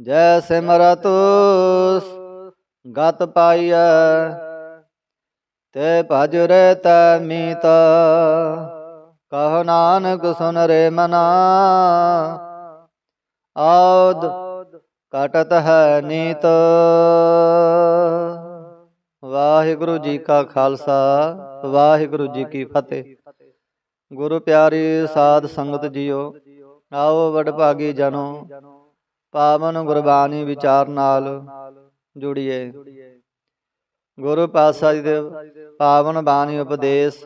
ਜੈ ਸਿਮਰਤ ਗਤ ਪਾਈਐ ਤੇ ਭਜ ਰੇ ਤੈ ਮੀਤ ਕਹ ਨਾਨਕ ਸੁਨ ਰੇ ਮਨਾ ਆਦ ਕਟਤ ਹੈ ਨੀਤ ਵਾਹਿਗੁਰੂ ਜੀ ਕਾ ਖਾਲਸਾ ਵਾਹਿਗੁਰੂ ਜੀ ਕੀ ਫਤਿਹ ਗੁਰੂ ਪਿਆਰੀ ਸਾਧ ਸੰਗਤ ਜੀਓ ਆਓ ਵਡਭਾਗੀ ਜਨੋ ਪਾਵਨ ਗੁਰਬਾਣੀ ਵਿਚਾਰ ਨਾਲ ਜੁੜੀਏ। ਗੁਰੂ ਪਾਤਸ਼ਾਹ ਜੀ ਦੇ ਪਾਵਨ ਬਾਣੀ ਉਪਦੇਸ਼,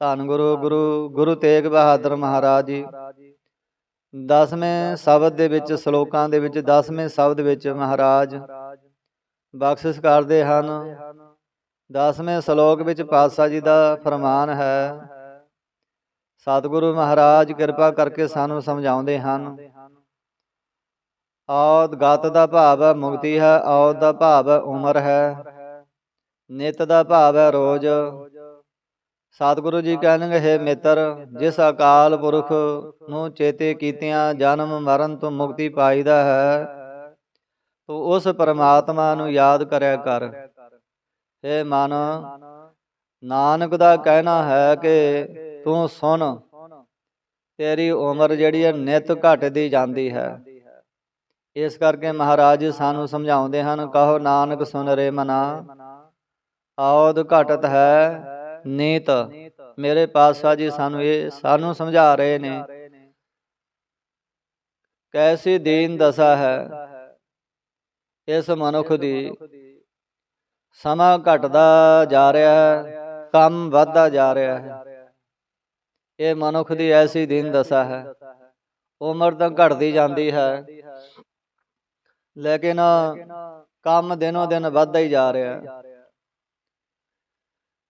ਧੰਨ ਗੁਰੂ ਗੁਰੂ ਗੁਰੂ ਤੇਗ ਬਹਾਦਰ ਮਹਾਰਾਜ ਜੀ। ਦਸਵੇਂ ਸ਼ਬਦ ਦੇ ਵਿੱਚ, ਸ਼ਲੋਕਾਂ ਦੇ ਵਿੱਚ, ਦਸਵੇਂ ਸ਼ਬਦ ਵਿੱਚ ਮਹਾਰਾਜ ਬਖਸ਼ਿਸ਼ ਕਰਦੇ ਹਨ। ਦਸਵੇਂ ਸ਼ਲੋਕ ਵਿੱਚ ਪਾਤਸ਼ਾਹ ਜੀ ਦਾ ਫਰਮਾਨ ਹੈ, ਸਤਿਗੁਰੂ ਮਹਾਰਾਜ ਕਿਰਪਾ ਕਰਕੇ ਸਾਨੂੰ ਸਮਝਾਉਂਦੇ ਹਨ। ਔਦ ਗਤ ਦਾ ਭਾਵ ਹੈ ਮੁਕਤੀ ਹੈ ਔਦ ਦਾ ਭਾਵ ਹੈ ਉਮਰ ਹੈ। ਨਿਤ ਦਾ ਭਾਵ ਹੈ ਰੋਜ਼। ਸਤਿਗੁਰੂ ਜੀ ਕਹਿਣਗੇ ਹੈ ਮਿੱਤਰ ਜਿਸ ਅਕਾਲ ਪੁਰਖ ਨੂੰ ਚੇਤੇ ਕੀਤਿਆਂ ਜਨਮ ਮਰਨ ਤੋਂ ਮੁਕਤੀ ਪਾਈਦਾ ਹੈ ਤੂੰ ਉਸ ਪਰਮਾਤਮਾ ਨੂੰ ਯਾਦ ਕਰਿਆ ਕਰ। ਹੈ ਮਨ ਨਾਨਕ ਦਾ ਕਹਿਣਾ ਹੈ ਕਿ ਤੂੰ ਸੁਣ ਤੇਰੀ ਉਮਰ ਜਿਹੜੀ ਹੈ ਨਿਤ ਘਟਦੀ ਜਾਂਦੀ ਹੈ। ਇਸ ਕਰਕੇ ਮਹਾਰਾਜ ਸਾਨੂੰ ਸਮਝਾਉਂਦੇ ਹਨ, ਕਹੋ ਨਾਨਕ ਸੁਨ ਰੇ ਮਨਾ। ਆਉਦ ਘਟਤ ਹੈ ਨੀਤ। ਮੇਰੇ ਪਾਤਸ਼ਾਹ ਜੀ ਸਾਨੂੰ ਇਹ, ਸਾਨੂੰ ਸਮਝਾ ਰਹੇ ਨੇ। ਕੈਸੀ ਦੀਨ ਦਸ਼ਾ ਹੈ ਇਸ ਮਨੁੱਖ ਦੀ। ਸਮਾਂ ਘਟਦਾ ਜਾ ਰਿਹਾ ਹੈ, ਕੰਮ ਵੱਧਦਾ ਜਾ ਰਿਹਾ ਹੈ। ਇਹ ਮਨੁੱਖ ਦੀ ਐਸੀ ਦੀਨ ਦਸ਼ਾ ਹੈ। ਉਮਰ ਤਾਂ ਘਟਦੀ ਜਾਂਦੀ ਹੈ। ਲੇਕਿਨ ਕੰਮ ਦਿਨੋ ਦਿਨ ਵੱਧਦਾ ਹੀ ਜਾ ਰਿਹਾ। ਹੈ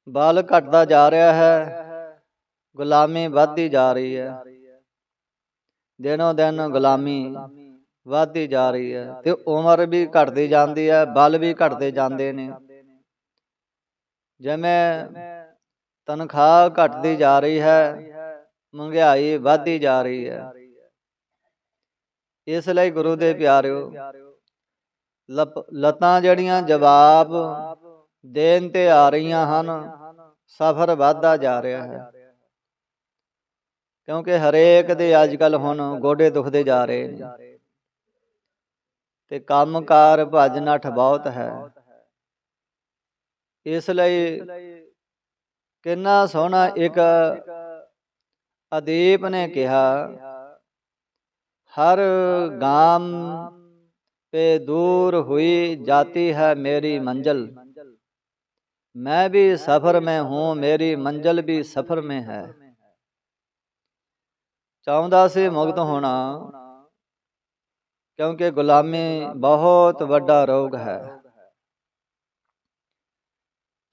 ਬਲ ਘਟਦਾ ਜਾ ਰਿਹਾ ਹੈ, ਗੁਲਾਮੀ ਵੱਧਦੀ ਜਾ ਰਹੀ ਹੈ। ਦਿਨੋ ਦਿਨ ਗੁਲਾਮੀ ਵੱਧਦੀ ਜਾ ਰਹੀ ਹੈ ਤੇ ਉਮਰ ਵੀ ਘਟਦੀ ਜਾਂਦੀ ਹੈ, ਬਲ ਵੀ ਘਟਦੇ ਜਾਂਦੇ ਨੇ। ਜਿਵੇਂ ਤਨਖਾਹ ਘਟਦੀ ਜਾ ਰਹੀ ਹੈ, ਮਹਿੰਗਾਈ ਵੱਧਦੀ ਜਾ ਰਹੀ ਹੈ। ਇਸ ਲਈ ਗੁਰੂ ਦੇ ਪਿਆਰਿਓ ਲਤਾਂ ਜਿਹੜੀਆਂ ਜਵਾਬ ਦੇਣ ਤੇ ਆ ਰਹੀਆਂ ਹਨ, ਸਫ਼ਰ ਵੱਧਦਾ ਜਾ ਰਿਹਾ ਹੈ। ਕਿਉਂਕਿ ਹਰੇਕ ਦੇ ਅੱਜ ਕੱਲ ਹੁਣ ਗੋਡੇ ਦੁਖਦੇ ਜਾ ਰਹੇ ਨੇ। ਤੇ ਕੰਮਕਾਰ ਭੱਜ ਨੱਠ ਬਹੁਤ ਹੈ। ਇਸ ਲਈ ਕਿੰਨਾ ਸੋਹਣਾ ਇੱਕ ਅਦੀਪ ਨੇ ਕਿਹਾ, ਹਰ ਗਾਮ पे दूर हुई जाती है मेरी मंजिल मैं भी सफर में हूं मेरी मंजिल भी सफर में है ਚਾਹੁੰਦਾ ਸੀ ਮੁਕਤ ਹੋਣਾ ਕਿਉਂਕਿ ਗੁਲਾਮੀ ਬਹੁਤ ਵੱਡਾ ਰੋਗ ਹੈ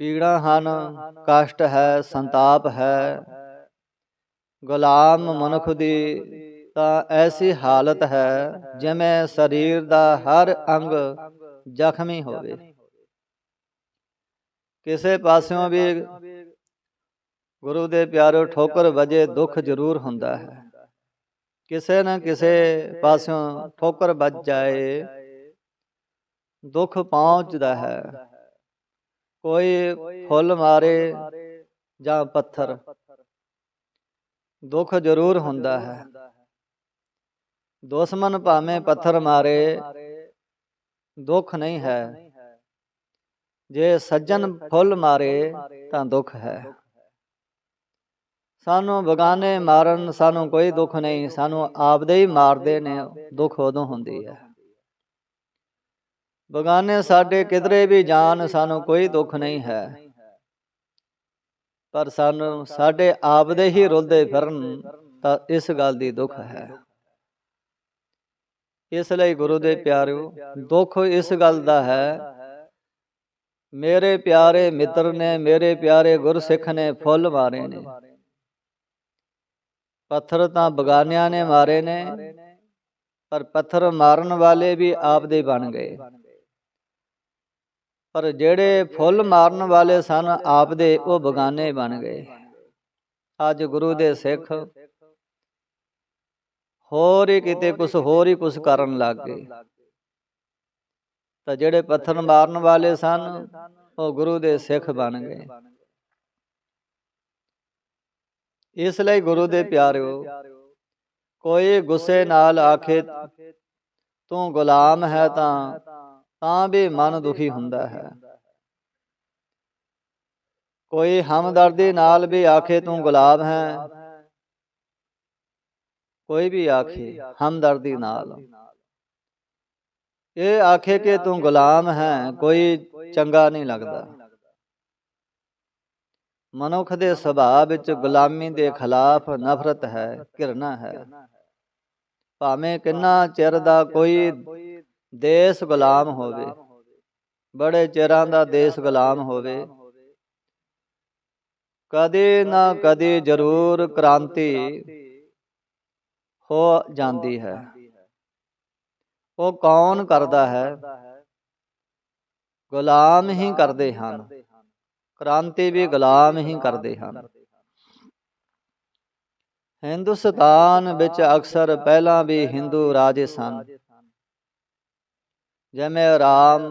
ਪੀੜਾ ਹਨ ਕਸ਼ਟ ਹੈ ਸੰਤਾਪ ਹੈ ਗੁਲਾਮ ਮਨੁੱਖ ਦੀ ਤਾਂ ਐਸੀ ਹਾਲਤ ਹੈ ਜਿਵੇਂ ਸਰੀਰ ਦਾ ਹਰ ਅੰਗ ਜ਼ਖਮੀ ਹੋਵੇ। ਕਿਸੇ ਪਾਸਿਓਂ ਵੀ ਗੁਰੂ ਦੇ ਪਿਆਰੋ ਠੋਕਰ ਵਜੇ ਦੁੱਖ ਜ਼ਰੂਰ ਹੁੰਦਾ ਹੈ। ਕਿਸੇ ਨਾ ਕਿਸੇ ਪਾਸਿਓਂ ਠੋਕਰ ਵੱਜ ਜਾਏ, ਦੁੱਖ ਪਹੁੰਚਦਾ ਹੈ। ਕੋਈ ਫੁੱਲ ਮਾਰੇ ਜਾਂ ਪੱਥਰ, ਦੁੱਖ ਜ਼ਰੂਰ ਹੁੰਦਾ ਹੈ। ਦੁਸ਼ਮਨ ਭਾਵੇਂ ਪੱਥਰ ਮਾਰੇ, ਦੁੱਖ ਨਹੀਂ ਹੈ। ਜੇ ਸੱਜਣ ਫੁੱਲ ਮਾਰੇ, ਤਾਂ ਦੁੱਖ ਹੈ। ਸਾਨੂੰ ਬਗਾਨੇ ਮਾਰਨ, ਸਾਨੂੰ ਕੋਈ ਦੁੱਖ ਨਹੀਂ, ਸਾਨੂੰ ਆਪਦੇ ਹੀ ਮਾਰਦੇ ਨੇ, ਦੁੱਖ ਉਦੋਂ ਹੁੰਦੀ ਹੈ। ਬਗਾਨੇ ਸਾਡੇ ਕਿਧਰੇ ਵੀ ਜਾਣ, ਸਾਨੂੰ ਕੋਈ ਦੁੱਖ ਨਹੀਂ ਹੈ। ਪਰ ਸਾਨੂੰ ਸਾਡੇ ਆਪਦੇ ਹੀ ਰੁਲਦੇ ਫਿਰਨ, ਤਾਂ ਇਸ ਗੱਲ ਦੀ ਦੁੱਖ ਹੈ। ਇਸ ਲਈ ਗੁਰੂ ਦੇ ਪਿਆਰਿਓ ਦੁੱਖ ਇਸ ਗੱਲ ਦਾ ਹੈ। ਮੇਰੇ ਪਿਆਰੇ ਮਿੱਤਰ ਨੇ ਮੇਰੇ ਪਿਆਰੇ ਗੁਰਸਿੱਖ ਨੇ ਫੁੱਲ ਮਾਰੇ ਨੇ। ਪੱਥਰ ਤਾਂ ਬਗਾਨਿਆਂ ਨੇ ਮਾਰੇ ਨੇ ਪਰ ਪੱਥਰ ਮਾਰਨ ਵਾਲੇ ਵੀ ਆਪ ਦੇ ਬਣ ਗਏ। ਪਰ ਜਿਹੜੇ ਫੁੱਲ ਮਾਰਨ ਵਾਲੇ ਸਨ ਆਪ ਦੇ ਉਹ ਬਗਾਨੇ ਬਣ ਗਏ। ਅੱਜ ਗੁਰੂ ਦੇ ਸਿੱਖ ਹੋਰ ਹੀ ਕਿਤੇ ਕੁਝ ਹੋਰ ਹੀ ਕੁਝ ਕਰਨ ਲੱਗ ਗਏ। ਤਾਂ ਜਿਹੜੇ ਪੱਥਰ ਮਾਰਨ ਵਾਲੇ ਸਨ ਉਹ ਗੁਰੂ ਦੇ ਸਿੱਖ ਬਣ ਗਏ। ਇਸ ਲਈ ਗੁਰੂ ਦੇ ਪਿਆਰਿਓ ਕੋਈ ਗੁੱਸੇ ਨਾਲ ਆਖੇ ਤੂੰ ਗੁਲਾਮ ਹੈ ਤਾਂ ਤਾਂ ਵੀ ਮਨ ਦੁਖੀ ਹੁੰਦਾ ਹੈ। ਕੋਈ ਹਮਦਰਦੀ ਨਾਲ ਵੀ ਆਖੇ ਤੂੰ ਗੁਲਾਮ ਹੈ ਕੋਈ ਵੀ ਆਖੇ ਹਮਦਰਦੀ ਨਾਲ। ਇਹ ਆਖੇ ਕਿ ਤੂੰ ਗੁਲਾਮ ਹੈ ਕੋਈ ਚੰਗਾ ਨਹੀਂ ਲੱਗਦਾ। ਮਨੁੱਖ ਦੇ ਸੁਭਾਅ ਵਿੱਚ ਗੁਲਾਮੀ ਦੇ ਖਿਲਾਫ ਨਫ਼ਰਤ ਹੈ ਘਿਰਣਾ ਹੈ ਭਾਵੇਂ ਕਿੰਨਾ ਚਿਰ ਦਾ ਕੋਈ ਦੇਸ਼ ਗੁਲਾਮ ਹੋਵੇ ਬੜੇ ਚਿਰਾਂ ਦਾ ਦੇਸ਼ ਗੁਲਾਮ ਹੋਵੇ। ਕਦੇ ਨਾ ਕਦੇ ਜ਼ਰੂਰ ਕ੍ਰਾਂਤੀ। ਹੋ ਜਾਂਦੀ ਹੈ। ਉਹ ਕੌਣ ਕਰਦਾ ਹੈ? ਗੁਲਾਮ ਹੀ ਕਰਦੇ ਹਨ। ਕ੍ਰਾਂਤੀ ਵੀ ਗੁਲਾਮ ਹੀ ਕਰਦੇ ਹਨ। ਹਿੰਦੁਸਤਾਨ ਵਿੱਚ ਅਕਸਰ ਪਹਿਲਾਂ ਵੀ ਹਿੰਦੂ ਰਾਜੇ ਸਨ। ਜਿਵੇਂ ਰਾਮ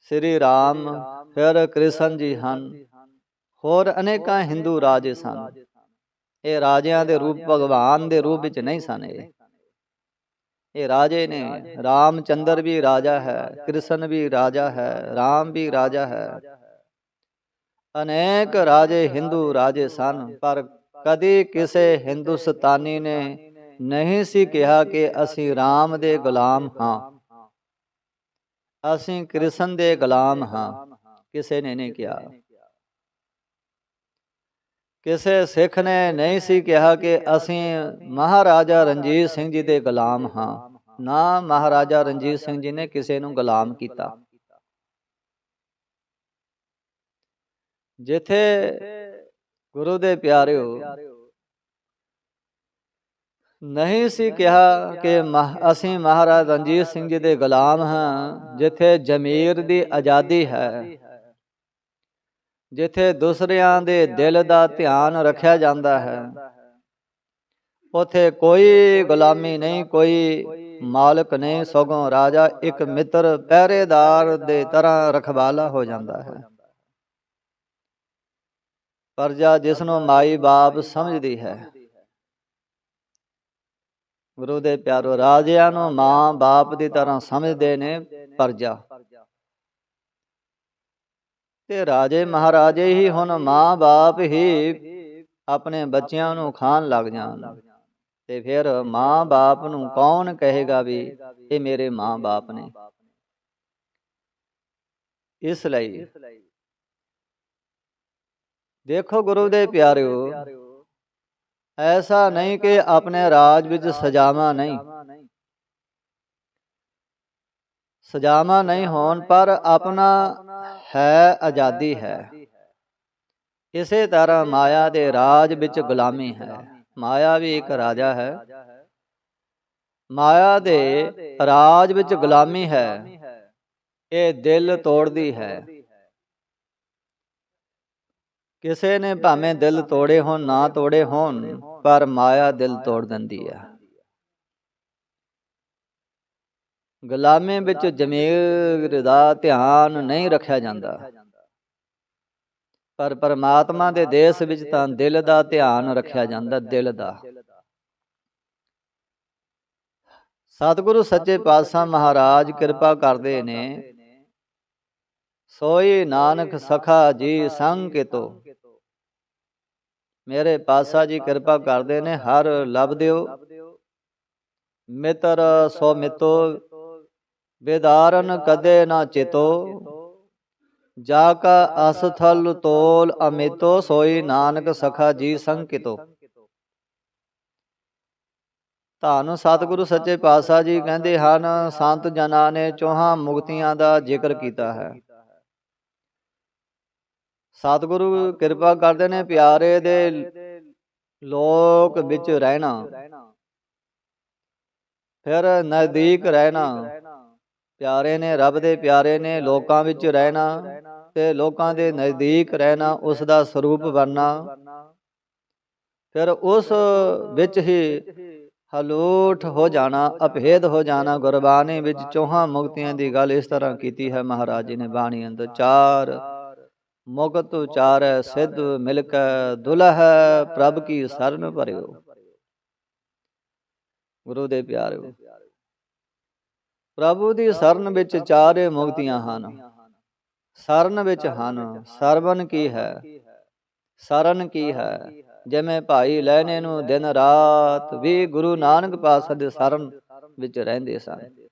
ਸ੍ਰੀ ਰਾਮ ਫਿਰ ਕ੍ਰਿਸ਼ਨ ਜੀ ਹਨ। ਹੋਰ ਅਨੇਕਾਂ ਹਿੰਦੂ ਰਾਜੇ ਸਨ। ਇਹ ਰਾਜਿਆਂ ਦੇ ਰੂਪ ਭਗਵਾਨ ਦੇ ਰੂਪ ਵਿੱਚ ਨਹੀਂ ਸਨ ਇਹ ਇਹ ਰਾਜੇ ਨੇ ਰਾਮਚੰਦਰ ਵੀ ਰਾਜਾ ਹੈ ਕ੍ਰਿਸ਼ਨ ਵੀ ਰਾਜਾ ਹੈ ਰਾਮ ਵੀ ਰਾਜਾ ਹੈ। ਅਨੇਕ ਰਾਜੇ ਹਿੰਦੂ ਰਾਜੇ ਸਨ ਪਰ ਕਦੀ ਕਿਸੇ ਹਿੰਦੁਸਤਾਨੀ ਨੇ ਨਹੀਂ ਸੀ ਕਿਹਾ ਕਿ ਅਸੀਂ ਰਾਮ ਦੇ ਗੁਲਾਮ ਹਾਂ। ਅਸੀਂ ਕ੍ਰਿਸ਼ਨ ਦੇ ਗੁਲਾਮ ਹਾਂ। ਕਿਸੇ ਨੇ ਨਹੀਂ ਕਿਹਾ। ਕਿਸੇ ਸਿੱਖ ਨੇ ਨਹੀਂ ਸੀ ਕਿਹਾ ਕਿ ਅਸੀਂ ਮਹਾਰਾਜਾ ਰਣਜੀਤ ਸਿੰਘ ਜੀ ਦੇ ਗੁਲਾਮ ਹਾਂ। ਨਾ ਮਹਾਰਾਜਾ ਰਣਜੀਤ ਸਿੰਘ ਜੀ ਨੇ ਕਿਸੇ ਨੂੰ ਗੁਲਾਮ ਕੀਤਾ। ਜਿੱਥੇ ਗੁਰੂ ਦੇ ਪਿਆਰਿਓ ਨਹੀਂ ਸੀ ਕਿਹਾ ਕਿ ਅਸੀਂ ਮਹਾਰਾਜ ਰਣਜੀਤ ਸਿੰਘ ਜੀ ਦੇ ਗੁਲਾਮ ਹਾਂ, ਜਿੱਥੇ ਜ਼ਮੀਰ ਦੀ ਆਜ਼ਾਦੀ ਹੈ। ਜਿੱਥੇ ਦੂਸਰਿਆਂ ਦੇ ਦਿਲ ਦਾ ਧਿਆਨ ਰੱਖਿਆ ਜਾਂਦਾ ਹੈ। ਉਥੇ ਕੋਈ ਗੁਲਾਮੀ ਨਹੀਂ, ਕੋਈ ਮਾਲਕ ਨਹੀਂ, ਸਗੋਂ ਰਾਜਾ ਇੱਕ ਮਿੱਤਰ ਪਹਿਰੇਦਾਰ ਦੇ ਤਰ੍ਹਾਂ ਰਖਵਾਲਾ ਹੋ ਜਾਂਦਾ ਹੈ। ਪਰਜਾ ਜਿਸ ਨੂੰ ਮਾਈ ਬਾਪ ਸਮਝਦੀ ਹੈ। ਗੁਰੂ ਦੇ ਪਿਆਰੋ, ਰਾਜਿਆਂ ਨੂੰ ਮਾਂ ਬਾਪ ਦੀ ਤਰ੍ਹਾਂ ਸਮਝਦੇ ਨੇ ਪਰਜਾ। ਤੇ ਰਾਜੇ ਮਹਾਰਾਜੇ ਹੀ ਹੁਣ ਮਾਂ ਬਾਪ ਹੀ ਆਪਣੇ ਬੱਚਿਆਂ ਨੂੰ ਖਾਣ ਲੱਗ ਜਾਣ। ਤੇ ਫਿਰ ਮਾਂ ਬਾਪ ਨੂੰ ਕੌਣ ਕਹੇਗਾ ਵੀ ਇਹ ਮੇਰੇ ਮਾਂ ਬਾਪ ਨੇ? ਇਸ ਲਈ ਦੇਖੋ ਗੁਰੂ ਦੇ ਪਿਆਰਿਓ, ਐਸਾ ਨਹੀਂ ਕਿ ਆਪਣੇ ਰਾਜ ਵਿੱਚ ਸਜਾਵਾਂ ਨਹੀਂ। ਸਜਾਵਾਂ ਨਹੀਂ ਹੋਣ ਪਰ ਆਪਣਾ ਹੈ ਆਜ਼ਾਦੀ ਹੈ। ਇਸੇ ਤਰ੍ਹਾਂ ਮਾਇਆ ਦੇ ਰਾਜ ਵਿੱਚ ਗੁਲਾਮੀ ਹੈ। ਮਾਇਆ ਵੀ ਇੱਕ ਰਾਜਾ ਹੈ। ਮਾਇਆ ਦੇ ਰਾਜ ਵਿੱਚ ਗੁਲਾਮੀ ਹੈ। ਇਹ ਦਿਲ ਤੋੜਦੀ ਹੈ। ਕਿਸੇ ਨੇ ਭਾਵੇਂ ਦਿਲ ਤੋੜੇ ਹੋਣ ਨਾ ਤੋੜੇ ਹੋਣ, ਪਰ ਮਾਇਆ ਦਿਲ ਤੋੜ ਦਿੰਦੀ ਹੈ। ਗੁਲਾਮੇ ਵਿੱਚ ਜ਼ਮੀਰ ਦਾ ਧਿਆਨ ਨਹੀਂ ਰੱਖਿਆ ਜਾਂਦਾ। ਪਰ ਪਰਮਾਤਮਾ ਦੇ ਦੇਸ਼ ਵਿੱਚ ਤਾਂ ਦਿਲ ਦਾ ਧਿਆਨ ਰੱਖਿਆ ਜਾਂਦਾ ਦਿਲ ਦਾ। ਸਤਿਗੁਰੂ ਸੱਚੇ ਪਾਤਸ਼ਾਹ ਮਹਾਰਾਜ ਕਿਰਪਾ ਕਰਦੇ ਨੇ। ਸੋਈ ਨਾਨਕ ਸਖਾ ਜੀ ਸੰਗ ਕਿਤੋ ਮੇਰੇ ਪਾਸਾ ਜੀ ਕਿਰਪਾ ਕਰਦੇ ਨੇ ਹਰ ਲਬ ਦਿਓ। ਮਿੱਤਰ ਸੋ ਮਿੱਤੋ। ਬੇਦਾਰਨ ਕਦੇ ਨਾ ਚਿਤੋ, ਜਾ ਕਾ ਅਸਥਲ ਤੋਲ ਅਮਿਤੋ ਸੋਈ ਨਾਨਕ ਸਖਾ ਜੀ ਸੰਕਿਤੋ। ਤੁਹਾਨੂੰ ਸਤਿਗੁਰੂ ਸੱਚੇ ਪਾਤਸ਼ਾਹ ਜੀ ਕਹਿੰਦੇ ਹਨ, ਸੰਤ ਜਨਾਂ ਨੇ ਚੋਹਾਂ ਮੁਕਤੀਆਂ ਦਾ ਜ਼ਿਕਰ ਕੀਤਾ ਹੈ। ਸਤਿਗੁਰੂ ਕਿਰਪਾ ਕਰਦੇ ਨੇ ਪਿਆਰੇ ਦੇ ਲੋਕ ਵਿੱਚ ਰਹਿਣਾ। ਫਿਰ ਨਜ਼ਦੀਕ ਰਹਿਣਾ। ਪਿਆਰੇ ਨੇ ਰੱਬ ਦੇ ਪਿਆਰੇ ਨੇ ਲੋਕਾਂ ਵਿੱਚ ਰਹਿਣਾ ਤੇ ਲੋਕਾਂ ਦੇ ਨਜ਼ਦੀਕ ਰਹਿਣਾ, ਉਸ ਦਾ ਸਰੂਪ ਬਣਨਾ। ਫਿਰ ਉਸ ਵਿੱਚ ਹੀ ਹਲੂਠ ਹੋ ਜਾਣਾ ਅਭੇਦ ਹੋ ਜਾਣਾ, ਗੁਰਬਾਣੀ ਵਿੱਚ ਚੌਹਾਂ ਮੁਕਤੀਆਂ ਦੀ ਗੱਲ ਇਸ ਤਰ੍ਹਾਂ ਕੀਤੀ ਹੈ, ਮਹਾਰਾਜ ਜੀ ਨੇ ਬਾਣੀ ਅੰਦਰ, ਚਾਰ ਮੁਕਤ ਉਚਾਰੈ ਸਿੱਧ ਮਿਲ ਕੇ ਦੁਲਹ, ਪ੍ਰਭ ਕੀ ਸਰਨ ਭਰਿਓ। ਗੁਰੂ ਦੇ ਪਿਆਰਿਓ ਪ੍ਰਭੂ ਦੀ ਸਰਨ ਵਿੱਚ ਚਾਰੇ ਮੁਕਤੀਆਂ ਹਨ। ਸਰਨ ਵਿੱਚ ਹਨ ਸਰਵਨ ਕੀ ਹੈ? ਸਰਨ ਕੀ ਹੈ? ਜਿਵੇਂ ਭਾਈ ਲੈਣੇ ਨੂੰ ਦਿਨ ਰਾਤ ਵੀ ਗੁਰੂ ਨਾਨਕ ਪਾਤਸ਼ਾਹ ਦੇ ਸਰਨ ਵਿੱਚ ਰਹਿੰਦੇ ਸਨ।